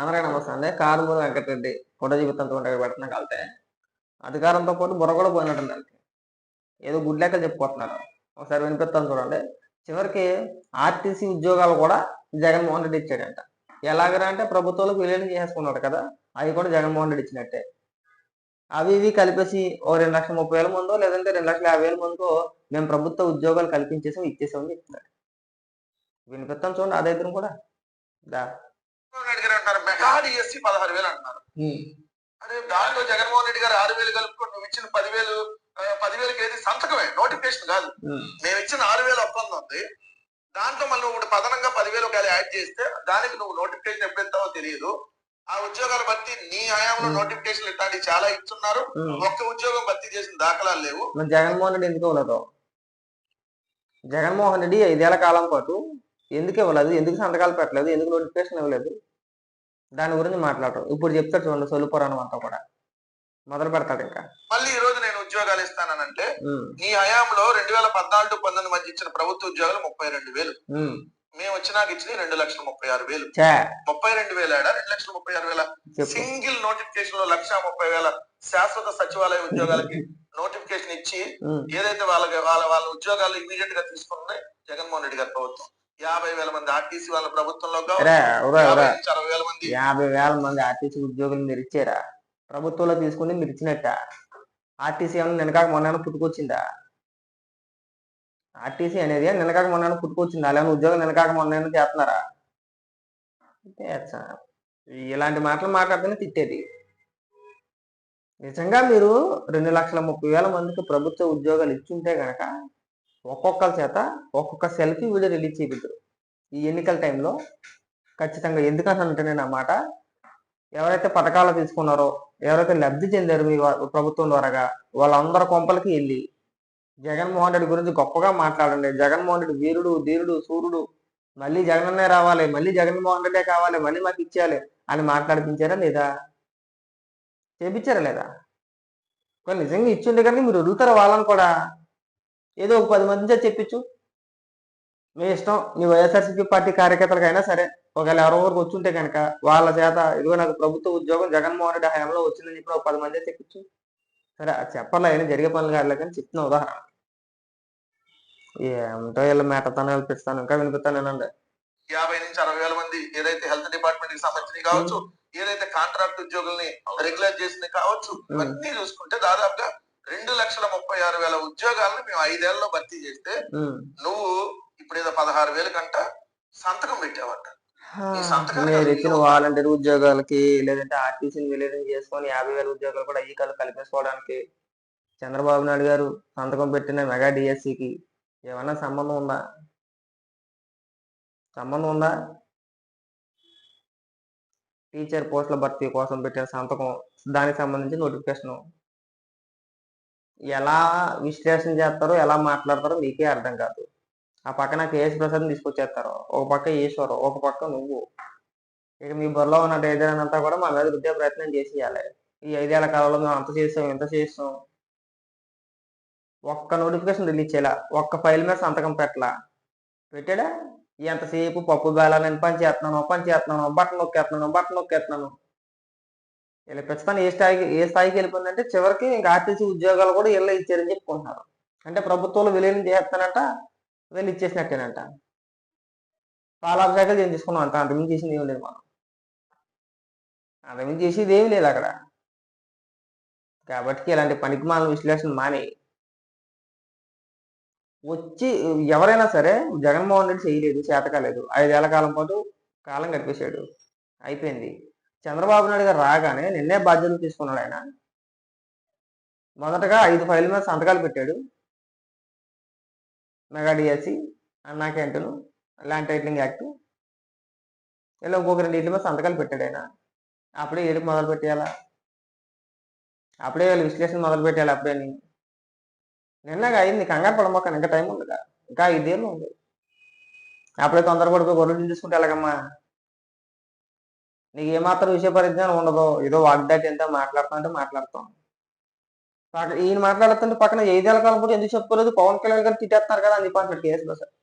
అందరికీ నమస్తే కారుమూరి వెంకటరెడ్డి ఫోటో జీవితంతో ఉండగా పెడుతున్నా కలితే అధికారంతో పాటు బుర్ర కూడా పోయినట్టుంది వాళ్ళకి ఏదో గుడ్ చెప్పుకుంటున్నారు ఒకసారి వినిపిస్తాను చూడండి. చివరికి ఆర్టీసీ ఉద్యోగాలు కూడా జగన్మోహన్ రెడ్డి ఇచ్చాడంట. ఎలాగరా అంటే ప్రభుత్వాలకు విలీనం చేసేసుకున్నాడు కదా అవి కూడా జగన్మోహన్ రెడ్డి ఇచ్చినట్టే. అవి ఇవి కలిపేసి ఓ రెండు లక్షల ముప్పై వేల మందో లేదంటే రెండు లక్షల యాభై వేల మందికో మేము ప్రభుత్వ ఉద్యోగాలు కల్పించేసాం ఇచ్చేసామని చెప్తున్నాడు. వినిపిస్తాం చూడండి అదే ఇద్దరు కూడా. దా. రెడ్డి గారు అంటారు పదహారు వేలు అంటున్నారు. దాంట్లో జగన్మోహన్ రెడ్డి గారు ఆరు వేలు కలుపుకొని నువ్వు ఇచ్చిన పదివేలు పదివేలకి ఏది సంతకమే నోటిఫికేషన్ కాదు. మేము ఇచ్చిన ఆరు వేలు ఒప్పందం ఉంది. దాంట్లో మళ్ళీ ఒకటి పదనంగా పదివేలు ఒకవేళ యాడ్ చేస్తే దానికి నువ్వు నోటిఫికేషన్ ఎప్పుడు ఇస్తావో తెలియదు. ఆ ఉద్యోగాలు బట్టి నీ హయాంలో. నోటిఫికేషన్ ఇట్లాంటివి చాలా ఇస్తున్నారు. ఒక్క ఉద్యోగం భర్తీ చేసిన దాఖలాలు లేవు. జగన్మోహన్ రెడ్డి ఎందుకు జగన్మోహన్ రెడ్డి ఐదేళ్ళ కాలం పాటు ఎందుకు ఇవ్వలేదు? ఎందుకు సంతకాలు పెట్టలేదు? ఎందుకు నోటిఫికేషన్ ఇవ్వలేదు? దాని గురించి మాట్లాడరు. ఇప్పుడు చెప్తాడు చూడండి సొల్లు పురాణం అంతా కూడా. మొదలు పెడతాడు ఇంకా. మళ్ళీ ఈ రోజు నేను ఉద్యోగాలు ఇస్తానంటే నీ హయాంలో రెండు వేల పద్నాలుగు పంతొమ్మిది మధ్య ఇచ్చిన ప్రభుత్వ ఉద్యోగాలు ముప్పై రెండు వేలు. మేము వచ్చినాక ఇచ్చిన రెండు లక్షల ముప్పై ఆరు వేలు. ముప్పై రెండు వేల ఏడా రెండు లక్షల ముప్పై ఆరు వేల? సింగిల్ నోటిఫికేషన్లో లక్ష ముప్పై వేల శాశ్వత సచివాలయ ఉద్యోగాలకి నోటిఫికేషన్ ఇచ్చి ఏదైతే వాళ్ళకి వాళ్ళ వాళ్ళ ఉద్యోగాలు ఇమీడియట్గా తీసుకున్నాయి జగన్మోహన్ రెడ్డి గారి ప్రభుత్వం. యాభై వేల మంది ఆర్టీసీ వాళ్ళ ప్రభుత్వంలో అరవై వేల మంది. యాభై వేల మంది ఆర్టీసీ ఉద్యోగులు మీరు ఇచ్చారా? ప్రభుత్వంలో తీసుకుని మీరు ఇచ్చినట్ట. ఆర్టీసీ ఏమన్నా నినకాక మొన్న పుట్టుకొచ్చిందా? ఆర్టీసీ అనేది నినకాక మొన్న పుట్టుకొచ్చిందా? అలాగే ఉద్యోగం నినకాక మొన్న చేస్తున్నారా? ఇలాంటి మాటలు మాట్లాడితేనే తిట్టేది. నిజంగా మీరు రెండు లక్షల ముప్పై వేల మందికి ప్రభుత్వ ఉద్యోగాలు ఇచ్చుంటే గనక ఒక్కొక్కరి చేత ఒక్కొక్క సెల్ఫీ వీడియో రిలీజ్ చేయించారు ఈ ఎన్నికల టైంలో ఖచ్చితంగా ఎందుకంటే నేను ఆ మాట ఎవరైతే పథకాలు తీసుకున్నారో ఎవరైతే లబ్ధి చెందారు మీ ప్రభుత్వం ద్వారాగా వాళ్ళందరి కొంపలకి వెళ్ళి జగన్మోహన్ రెడ్డి గురించి గొప్పగా మాట్లాడండి. జగన్మోహన్ రెడ్డి వీరుడు ధీరుడు సూర్యుడు మళ్ళీ జగనన్నే రావాలి మళ్ళీ జగన్మోహన్ రెడ్డే కావాలి మళ్ళీ మాకు ఇచ్చేయాలి అని మాట్లాడిపించారా లేదా? చేపించారా లేదా? కొన్ని నిజంగా ఇచ్చిండే కానీ మీరు వదులుతారు వాళ్ళని కూడా? ఏదో ఒక పది మంది చెప్పించు. మీ ఇష్టం మీ వైఎస్ఆర్సీపీ పార్టీ కార్యకర్తలకైనా సరే ఒకవేళ ఎవరో ఊరికి వచ్చుంటే కనుక వాళ్ళ చేత ఇదిగో నాకు ప్రభుత్వ ఉద్యోగం జగన్మోహన్ రెడ్డి హయాంలో వచ్చిందని చెప్పి ఒక పది మంది చెప్పించు. సరే అది చెప్పాలి అయినా జరిగే పనులు కాదులే కానీ చెప్తున్న ఉదాహరణ. ఏమిటో వీళ్ళ మేటతాను వెళ్ళిపిస్తాను ఇంకా వినిపిస్తాను నేనండి యాభై నుంచి అరవై వేల మంది ఏదైతే హెల్త్ డిపార్ట్మెంట్కి సంబంధించి కావచ్చు ఏదైతే కాంట్రాక్ట్ ఉద్యోగుల్ని రెగ్యులర్ చేసింది కావచ్చు ఇవన్నీ చూసుకుంటే దాదాపుగా రెండు లక్షల ముప్పై ఆరు వేల ఉద్యోగాలను మేము ఐదేళ్ళలో భర్తీ చేస్తే. నువ్వు ఇప్పుడు ఏదో పదహారు వేల కంట సంతకం పెట్టావంట. మీరు ఇచ్చిన వాలంటీర్ ఉద్యోగాలకి లేదంటే ఆర్టీసీని విలీనం చేసుకొని యాభై వేల ఉద్యోగాలు కూడా ఈ కళ్ళు కల్పించుకోవడానికి చంద్రబాబు నాయుడు గారు సంతకం పెట్టిన మెగా డిఎస్సికి ఏమన్నా సంబంధం ఉందా? సంబంధం ఉందా? టీచర్ పోస్టుల భర్తీ కోసం పెట్టిన సంతకం దానికి సంబంధించి నోటిఫికేషన్ ఎలా విశ్లేషణ చేస్తారో ఎలా మాట్లాడతారో మీకే అర్థం కాదు. ఆ పక్కన కేఎస్ ప్రసాద్ తీసుకొచ్చేస్తారు. ఒక పక్క ఈశ్వరు ఒక పక్క నువ్వు. ఇక మీ బుర్రలో ఉన్న డేజర్ అంతా కూడా మా మీద రుద్దే ప్రయత్నం చేసేయాలి. ఈ ఐదేళ్ళ కాలంలో మేము అంత చేస్తాం ఇంత చేస్తాం ఒక్క నోటిఫికేషన్ రిలీజ్ చేయాల? ఒక్క ఫైల్ మీద సంతకం పెట్టలా? పెట్టాడా? ఎంతసేపు పప్పు బేళ నేను పని చేస్తున్నాను పని చేస్తున్నాను బట్టన్ నొక్కేస్తున్నాను బట్టన్ నొక్కేస్తున్నాను. వీళ్ళ ప్రస్తుతానికి ఏ స్థాయికి ఏ స్థాయికి వెళ్ళిపోయిందంటే చివరికి ఇంకా ఆర్టీసీ ఉద్యోగాలు కూడా ఇళ్ళ ఇచ్చారని చెప్పుకుంటున్నారు. అంటే ప్రభుత్వంలో విలీనం చేస్తానంట వీళ్ళు ఇచ్చేసినట్టేనంట. పాలాభిషేకాలు తీసుకున్నాం అంత అంతకుమించి చేసింది ఏం లేదు మనం. అంతకుమించి చేసేది ఏమి లేదు అక్కడ. కాబట్టి ఇలాంటి పనికిమాల విశ్లేషణ మాని వచ్చి ఎవరైనా సరే జగన్మోహన్ రెడ్డి చేయలేదు చేతకాలేదు. ఐదేళ్ళ కాలం పాటు కాలం గడిపేశాడు. అయిపోయింది. చంద్రబాబు నాయుడు గారు రాగానే నిన్నే బాధ్యతలు తీసుకున్నాడు ఆయన. మొదటగా ఐదు ఫైల్ మీద సంతకాలు పెట్టాడు. Mega DSC Anna canteen land titling act. ఇలా ఇంకొక రెండు ఇంటి మీద సంతకాలు పెట్టాడు ఆయన. అప్పుడే ఏడుపు మొదలు పెట్టేయాలా? అప్పుడే వీళ్ళు విశ్లేషణ మొదలు పెట్టాలి అప్పుడే నిన్నగా అయింది కంగారు పడమాక ఇంకా టైం ఉందిగా. ఇంకా ఐదేళ్ళు ఉంది. అప్పుడే తొందరపడిపోయి గొర్రెలు చూసుకుంటే ఎలాగమ్మా? నీకు ఏమాత్రం విషయ పరిజ్ఞానం ఉండదు. ఏదో వాగ్దాటి ఎంత మాట్లాడుతా అంటే మాట్లాడతాం. ఈయన మాట్లాడుతుంటే పక్కన ఐదేళ్ళ కాలం కూడా ఎందుకు చెప్పుకోలేదు? పవన్ కళ్యాణ్ గారు తిట్టేస్తున్నారు కదా అని చెప్పి కేసులో కేఎస్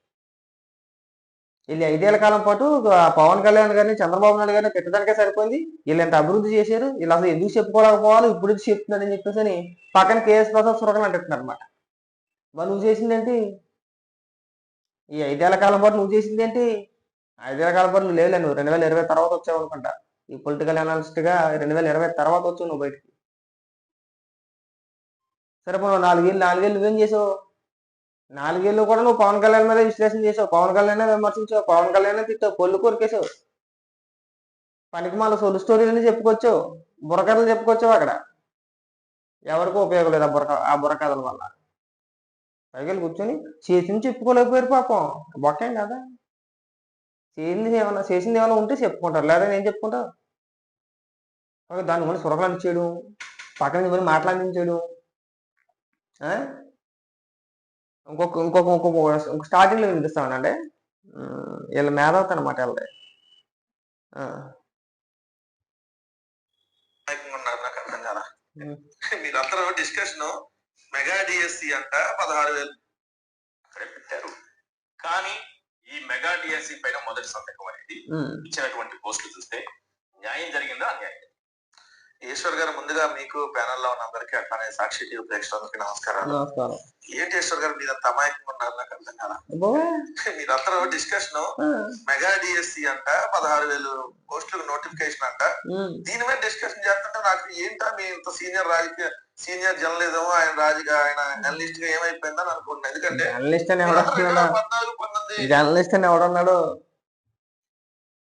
వీళ్ళు ఐదేళ్ళ కాలం పాటు ఆ పవన్ కళ్యాణ్ గారిని చంద్రబాబు నాయుడు గారిని పెట్టడానికే సరిపోయింది. వీళ్ళు ఎంత అభివృద్ధి చేశారు? వీళ్ళు అసలు ఎందుకు చెప్పుకోలేకపోవాలి? ఇప్పుడు ఎందుకు చెప్తున్నారని చెప్పేసి అని పక్కన కేఎస్ ప్రసాద్ సురకలు అంటున్నారు అనమాట మరి నువ్వు చేసిందేంటి? ఈ ఐదేళ్ళ కాలం పాటు నువ్వు చేసిందేంటి? ఐదేళ్ళ కాలం పాటు నువ్వు లేవులే నువ్వు. రెండు వేల ఇరవై తర్వాత వచ్చావు అనుకుంటా. ఈ పొలిటికల్ అనలిస్ట్గా రెండు వేల ఇరవై తర్వాత వచ్చావు నువ్వు బయటికి. సరే నువ్వు నాలుగేళ్ళు నాలుగేళ్ళు నువ్వేం చేసావు? నాలుగేళ్ళు కూడా నువ్వు పవన్ కళ్యాణ్ మీద విశ్లేషణ చేసావు. పవన్ కళ్యాణ్ విమర్శించావు. పవన్ కళ్యాణ్ తిట్టావు. పొల్లు కొరికేసావు. పనికి మళ్ళీ సొలు స్టోరీలని చెప్పుకొచ్చావు. బుర్రకథలు చెప్పుకొచ్చావు అక్కడ. ఎవరికీ ఉపయోగం లేదు ఆ బుర్ర ఆ బుర్రకథల వల్ల. పైగా కూర్చొని చేసింది చెప్పుకోలేకపోయారు పాపం. బొక్కేం కదా? చేసింది ఏమన్నా చేసింది ఏమైనా ఉంటే చెప్పుకుంటారు. లేదా నేను చెప్పుకుంటా? దాని మళ్ళీ సురకలు చేయడం పక్కన మళ్ళీ మాట్లాడించడం ఆ? ఇంకొక ఇంకొక ఇంకొక ఇంకొక స్టార్టింగ్లో వినిపిస్తామండి వీళ్ళ మేధావత అనమాట వీళ్ళది. ఉమ్. మీరందరూ డిస్కషన్ మెగా డిఎస్సి అంట పదహారు వేలు. పెట్టారు. కానీ ఈ మెగా డిఎస్సి పైన మొదటి సంతకం అనేది ఇచ్చినటువంటి పోస్టులు చూస్తే న్యాయం జరిగిందా అన్యాయం? ఈశ్వర్ గారు ముందుగా మీకు ప్యానల్లో ఉన్న అందరికీ అట్లానే సాక్షి టీవీ ప్రేక్షకులకి నమస్కారాలు. నమస్కారం. ఏంటి ఈశ్వర్ గారు మీరు అంత అమాయకంగా ఉన్నారు నాకు అర్థం బాబోయ్. మీరందరూ డిస్కషన్ మెగా డిఎస్సి అంట పదహారు వేలు పోస్టులకు నోటిఫికేషన్ అంట దీని మీద డిస్కషన్ చేస్తుంటే నాకు ఏంటా మీ ఇంత సీనియర్ రాజకీయ సీనియర్ జర్నలిజం ఆయన రాజకీయ ఆయన అనలిస్ట్గా ఏమైపోయిందని అనుకుంటున్నాను ఎందుకంటే జర్నలిస్ట్ అని ఎవడన్నాడు జర్నలిస్ట్ అని ఎవడన్నాడు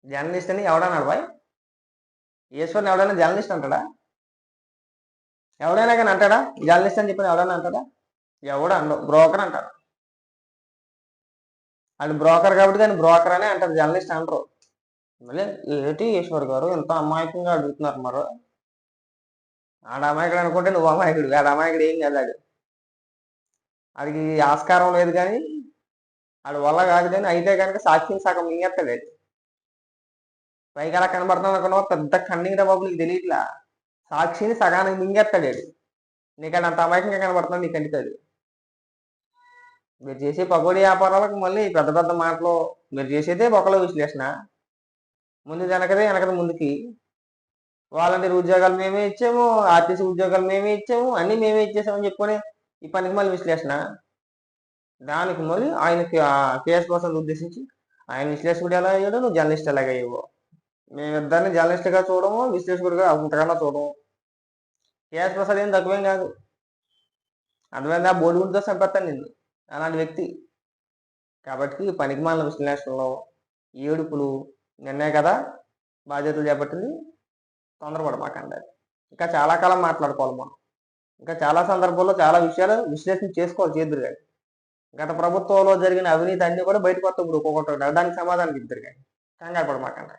జర్నలిస్ట్ అని ఎవడన్నాడు బాయ్? ఈశ్వర్ని ఎవడైనా జర్నలిస్ట్ అంటాడా? ఎవడైనా కానీ అంటాడా? జర్నలిస్ట్ అని చెప్పిన ఎవడైనా అంటాడా? ఎవడు అండు బ్రోకర్ అంటాడు. అది బ్రోకర్ కాబట్టి దాన్ని బ్రోకర్ అనే అంటారు జర్నలిస్ట్ అంటారు. మళ్ళీ ఏంటి ఈశ్వర్ గారు? ఇంత అమాయకంగా అడుగుతున్నారు మరి? ఆడ అమాయకుడు అనుకుంటే నువ్వు అమాయకుడు ఆడ అమాయకుడు ఏం కాదు ఆడు. ఆస్కారం లేదు కానీ ఆడు వల్ల కాదు కానీ అయితే కనుక సాక్షిని సగం మింగేస్తాడు. పైగా పైకి అలా కనబడుతుంది అనుకున్నావు? పెద్ద కన్నింగ్ బాబు నీకు తెలియట్లా? సాక్షిని సగానికి మింగేస్తాడు ఆడు. నీకు అంత అమాయకంగా కనబడుతుంది నీకు కంటికాడు మీరు చేసే పకోడీ వ్యాపారాలకు మళ్ళీ పెద్ద పెద్ద మాటలు మీరు చేసేదే ఒకళ్ళ విశ్లేషణ. ముందు వెనకదే వెనకది ముందుకి. వాలంటీర్ ఉద్యోగాలు మేమే ఇచ్చాము ఆర్టీసీ ఉద్యోగాలు మేమే ఇచ్చాము అన్ని మేమే ఇచ్చేసామని చెప్పుకొని ఈ పనికి మళ్ళీ విశ్లేషణ. దానికి మళ్ళీ ఆయనకి కేసు కేఎస్ ప్రసాద్ ఉద్దేశించి ఆయన విశ్లేషకుడు ఎలా అయ్యాడు నువ్వు జర్నలిస్ట్ ఎలాగ అయ్యావు. మేమిద్దరిని జర్నలిస్ట్గా చూడము విశ్లేషకుడిగా అంతకన్నా చూడము. కేఎస్ ప్రసాద్ ఏం తక్కువేం కాదు. అందువల్ల బోర్డు గుడితో చంపేస్తాను నిన్ను అలాంటి వ్యక్తి. కాబట్టి ఈ పనికి మాలిన విశ్లేషణలో ఏడుపులు నిన్నే కదా బాధ్యతలు చేపట్టింది. తొందరపడమాకండి ఇంకా చాలా కాలం మాట్లాడుకోవాలి మనం. ఇంకా చాలా సందర్భాల్లో చాలా విషయాలు విశ్లేషణ చేసుకోవాలి చేద్దరు కానీ. గత ప్రభుత్వంలో జరిగిన అవినీతి అన్ని కూడా బయటకు వస్తాయి ఇప్పుడు ఒక్కొక్కటి. దానికి సమాధానం ఇద్దరు కానీ. కంగారు పడమాకండి